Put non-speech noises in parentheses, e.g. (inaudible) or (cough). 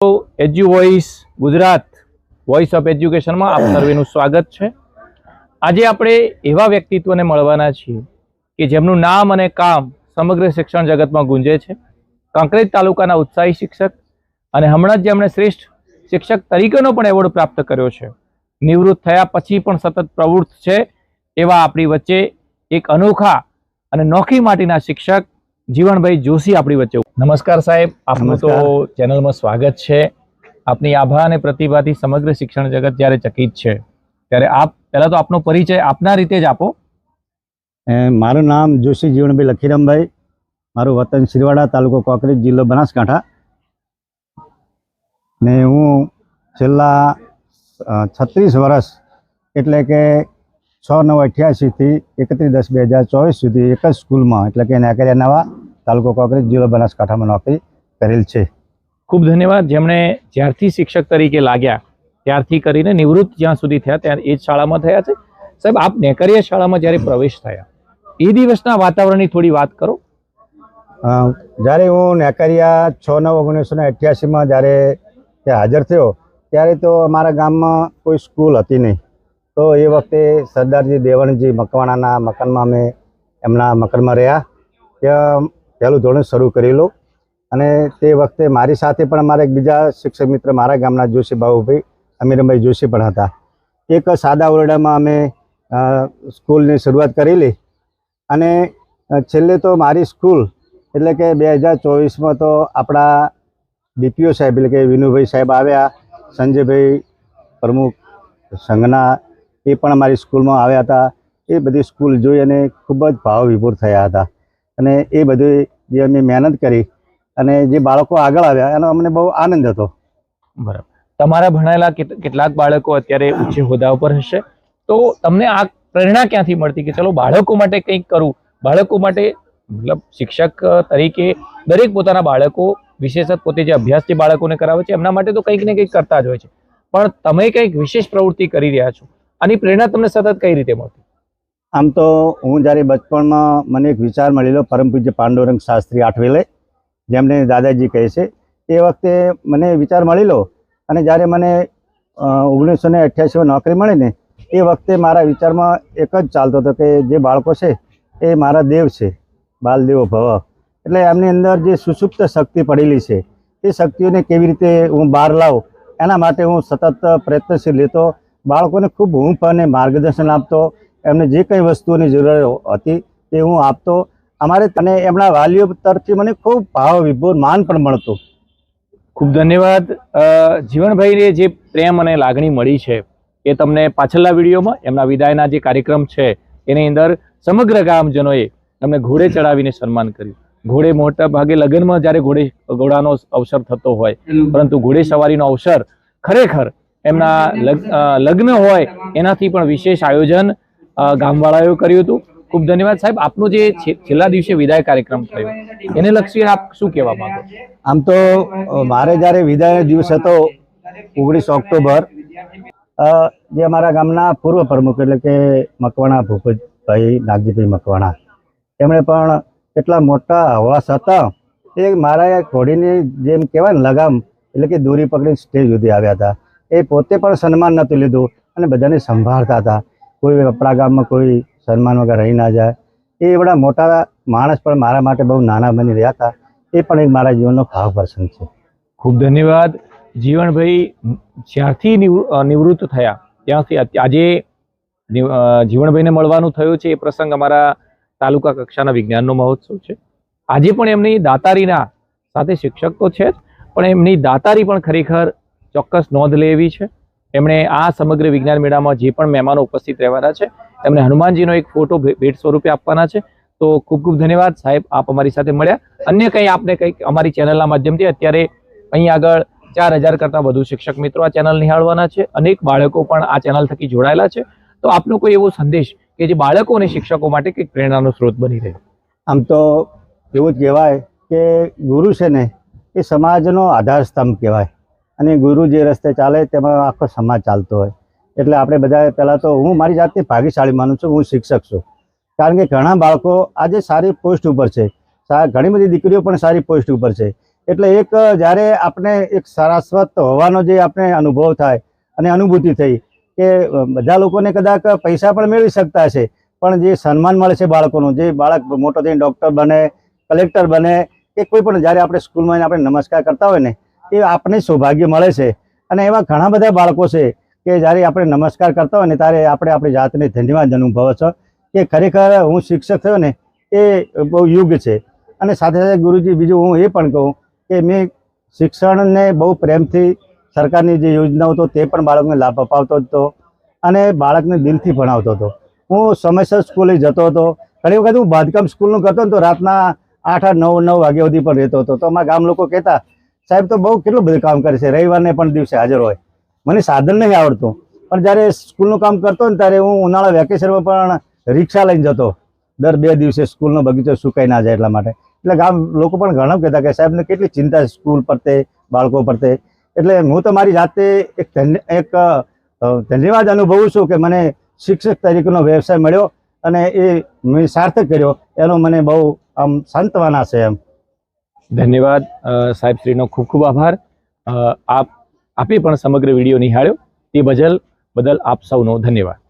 Edu voice Gujarat voice of એજ્યુકેશનમાં આપ (coughs) સર્વેનું સ્વાગત છે. આજે આપણે એવા વ્યક્તિત્વને મળવાના છીએ કે જેમનું નામ અને કામ સમગ્ર શિક્ષણ જગતમાં ગુંજે છે. કાંકરેજ તાલુકાના ઉત્સાહી શિક્ષક અને હમણાં જ જેમણે શ્રેષ્ઠ શિક્ષક તરીકેનો પણ એવોર્ડ પ્રાપ્ત કર્યો છે. નિવૃત્ત થયા પછી પણ સતત પ્રવૃત્ત છે એવા આપણી વચ્ચે એક અનોખા અને નોખી માટીના શિક્ષક જીવનભાઈ જોશી આપણી વચ્ચે નમસ્કાર સાહેબ આપનું તો ચેનલમાં સ્વાગત છે. આપની આભા અને પ્રતિભાથી સમગ્ર શિક્ષણ જગત જ્યારે ચકિત છે ત્યારે આપ પહેલાં તો આપનો પરિચય આપના રીતે જ આપો. મારું નામ જોશી જીવણભાઈ લખીરામભાઈ. મારું વતન શિરવાડા તાલુકો કોકરેજ જિલ્લો બનાસકાંઠા. ને હું છેલ્લા છત્રીસ વર્ષ એટલે કે છ નવ અઠ્યાસીથી એકત્રીસ દસ બે હજાર ચોવીસ સુધી એક જ સ્કૂલમાં એટલે કે નાકરિયા નવા તાલુકો કોકરેજ જિલ્લો બનાસકાંઠામાં નોકરી કરેલ છે. ખૂબ ધન્યવાદ. જેમણે જ્યારથી શિક્ષક તરીકે લાગ્યા ત્યારથી કરીને નિવૃત્ત જ્યાં સુધી થયા ત્યાં એ જ શાળામાં થયા છે. સાહેબ આપ નેકરિયા શાળામાં જ્યારે પ્રવેશ થયા એ દિવસના વાતાવરણની થોડી વાત કરો. જ્યારે હું નેકરિયા છ નવ ઓગણીસો ને અઠ્યાસીમાં જ્યારે ત્યાં હાજર થયો ત્યારે તો અમારા ગામમાં કોઈ સ્કૂલ હતી નહીં. તો એ વખતે સરદારજી દેવણજી મકવાણાના મકાનમાં અમે એમના મકાનમાં રહ્યા. ત્યાં પહેલું ધોરણ શરૂ કરેલું અને તે વખતે મારી સાથે પણ અમારા એક બીજા શિક્ષક મિત્ર મારા ગામના જોશી બાબુભાઈ અમીરભાઈ જોશી પણ હતા. એક સાદા ઓરડામાં અમે સ્કૂલની શરૂઆત કરેલી અને છેલ્લે તો મારી સ્કૂલ, એટલે કે બે હજાર ચોવીસમાં તો આપણા ડીપીઓ સાહેબ, એટલે કે વિનુભાઈ સાહેબ આવ્યા, સંજયભાઈ પ્રમુખ સંઘના એ પણ અમારી સ્કૂલમાં આવ્યા હતા. એ બધી સ્કૂલ જોઈ અને ખૂબ જ ભાવ વિભોર થયા હતા. અને એ બધું જે અમે મહેનત કરી અને જે બાળકો આગળ આવ્યા, એનો અમને બહુ આનંદ હતો. બરાબર. તમારા ભણાયેલા કેટલાક બાળકો અત્યારે ઉચ્ચ હોદ્દા ઉપર હશે. તો તમને આ પ્રેરણા ક્યાંથી મળતી કે ચલો બાળકો માટે કંઈક કરું? બાળકો માટે, મતલબ શિક્ષક તરીકે દરેક પોતાના બાળકો, વિશેષત પોતે જે અભ્યાસ જે બાળકોને કરાવે છે, એમના માટે તો કંઈક ને કંઈક કરતા જ હોય છે. પણ તમે કંઈક વિશેષ પ્રવૃત્તિ કરી રહ્યા છો. આની પ્રેરણા તમને સતત કઈ રીતે મળતી? આમ તો હું જ્યારે બચપણમાં મને એક વિચાર મળેલો, પરમ પૂજ્ય પાંડુરંગ શાસ્ત્રી આઠવેલે, જેમને દાદાજી કહે છે, એ વખતે મને વિચાર મળેલો અને જ્યારે મને ઓગણીસો ને અઠ્યાસીમાં નોકરી મળી ને, એ વખતે મારા વિચારમાં એક જ ચાલતો હતો કે જે બાળકો છે, એ મારા દેવ છે, બાલદેવો ભવ. એટલે એમની અંદર જે સુસુપ્ત શક્તિ પડેલી છે, એ શક્તિઓને કેવી રીતે હું બહાર લાવું, એના માટે હું સતત પ્રયત્નશીલ લેતો બાળકોને ખૂબ હૂંફ અને માર્ગદર્શન આપતો એમને જે કંઈ વસ્તુઓની જરૂર હતી તે હું આપતો. અમારે અને એમના વાલીઓ તરફથી મને ખૂબ ભાવ, વિભોર, માન પણ મળતું. ખૂબ ધન્યવાદ. જીવનભાઈને જે પ્રેમ અને લાગણી મળી છે એ તમને પાછલા વિડીયોમાં, એમના વિદાયના જે કાર્યક્રમ છે, એની અંદર સમગ્ર ગામજનોએ એમને ઘોડે ચડાવીને સન્માન કર્યું. ઘોડે મોટા ભાગે લગ્નમાં જ્યારે ઘોડે, ઘોડાનો અવસર થતો હોય, પરંતુ ઘોડે સવારીનો અવસર ખરેખર એમના લગ્ન હોય, એનાથી પણ વિશેષ આયોજન ગામવાળાઓએ કર્યું હતું. ખૂબ ધન્યવાદ સાહેબ. આપનો જે છેલ્લા દિવસે વિદાય કાર્યક્રમ થયો, એને લક્ષી આપ શું કહેવા માંગો? આમ તો મારે જ્યારે વિદાય દિવસ હતો, ઓગણીસ ઓક્ટોબર જે અમારા ગામના પૂર્વ પ્રમુખ એટલે કે મકવાણા ભૂપતભાઈ, નાગજીભાઈ મકવાણા એમણે પણ એટલા મોટા હવાસ હતા એ મારા ઘોડીની જેમ કહેવાય ને, લગામ, એટલે કે દોરી પકડીને સ્ટેજ સુધી આવ્યા હતા. એ પોતે પણ સન્માન નહોતું લીધું અને બધાને સંભાળતા હતા. કોઈ વપરા ગામમાં કોઈ સન્માન વગર રહી ના જાય. એ એવડા મોટા માણસ પણ મારા માટે બહુ નાના બની રહ્યા હતા. એ પણ એક મારા જીવનનો ભાવ પ્રસંગ છે. ખૂબ ધન્યવાદ. જીવનભાઈ, જ્યારથી નિવૃ- નિવૃત્ત થયા, ત્યાંથી આજે જીવનભાઈને મળવાનું થયું છે. એ પ્રસંગ અમારા તાલુકા કક્ષાના વિજ્ઞાનનો મહોત્સવ છે. આજે પણ એમની દાતારીના સાથે શિક્ષક તો છે જ, પણ એમની દાતારી પણ ખરેખર ચોક્કસ નોંધ લેવી છે. એમણે આ સમગ્ર વિજ્ઞાન મેળામાં જે પણ મહેમાનો ઉપસ્થિત રહેવાના છે, એમને હનુમાનજીનો એક ફોટો ભેટ સ્વરૂપે આપવાના છે. તો ખૂબ ખૂબ ધન્યવાદ. સાહેબ, આપ અમારી સાથે મળ્યા. અન્ય કંઈ આપને કંઈક અમારી ચેનલના માધ્યમથી, અત્યારે અહીં આગળ ચાર હજાર કરતાં વધુ શિક્ષક મિત્રો આ ચેનલ નિહાળવાના છે. અનેક બાળકો પણ આ ચેનલ થકી જોડાયેલા છે. તો આપનો કોઈ એવો સંદેશ કે જે બાળકો અને શિક્ષકો માટે કંઈક પ્રેરણાનો સ્ત્રોત બની રહે? આમ તો એવું જ કહેવાય કે ગુરુ છે ને, એ સમાજનો આધાર સ્તંભ કહેવાય. અને ગુરુ જે રસ્તે ચાલે તેમાં આખો સમાજ ચાલતો હોય. એટલે આપણે બધા પહેલાં તો હું મારી જાતને ભાગ્યશાળી માનું છું, હું શિક્ષક છું. કારણ કે ઘણા બાળકો આજે સારી પોસ્ટ ઉપર છે. ઘણી બધી દીકરીઓ પણ સારી પોસ્ટ ઉપર છે. એટલે એક, જ્યારે આપણે એક સારાસ્વત હોવાનો જે આપણે અનુભવ થાય અને અનુભૂતિ થઈ કે બધા લોકોને કદાચ પૈસા પણ મેળવી શકતા છે પણ જે સન્માન મળે છે બાળકોનું, જે બાળક મોટો થઈને ડૉક્ટર બને, કલેક્ટર બને, કે કોઈ પણ જ્યારે આપણે સ્કૂલમાં આપણે નમસ્કાર કરતા હોય ને એ આપણને સૌભાગ્ય મળે છે. અને એવા ઘણા બધા બાળકો છે કે જ્યારે આપણે નમસ્કાર કરતા હોય ને ત્યારે આપણે આપણી જાતને ધન્યવાદ અનુભવે છે કે ખરેખર હું શિક્ષક થયો ને એ બહુ યુગ છે. અને સાથે સાથે ગુરુજી, બીજું હું એ પણ કહું કે મેં શિક્ષણને બહુ પ્રેમથી સરકારની જે યોજનાઓ હતો તે પણ બાળકને લાભ અપાવતો હતો અને બાળકને દિલથી ભણાવતો હતો. હું સમયસર સ્કૂલે જતો હતો. ઘણી વખત હું બાંધકામ સ્કૂલનું કરતો ને તો રાતના આઠ આઠ, નવ નવ વાગ્યા સુધી પણ રહેતો હતો. તો અમારા ગામ લોકો કહેતા સાહેબ તો બહુ કેટલું બધું કામ કરે છે? રવિવારને પણ દિવસે હાજર હોય. મને સાધન નહીં આવડતું. પણ જ્યારે સ્કૂલનું કામ કરતો ને ત્યારે હું ઉનાળા વેકેશનમાં પણ રિક્ષા લઈને જતો. દર બે દિવસે સ્કૂલનો બગીચો સુકાઈ ના જાય એટલા માટે. એટલે ગામ લોકો પણ ઘણા કહેતા કે સાહેબને કેટલી ચિંતા સ્કૂલ પ્રત્યે બાળકો પ્રત્યે એટલે હું તો મારી જાતે એક એક ધન્યવાદ અનુભવું છું કે મને શિક્ષક તરીકેનો વ્યવસાય મળ્યો અને એ મેં સાર્થક કર્યો. એનો મને બહુ આમ સાંત્વના છે એમ. ધન્યવાદ સાહેબશ્રીનો સાહેબ શ્રીનો ખૂબ ખૂબ આભાર. આપ, આપે પણ સમગ્ર વીડિયો નિહાળ્યો. તે બદલ બદલ આપ સૌનો ધન્યવાદ.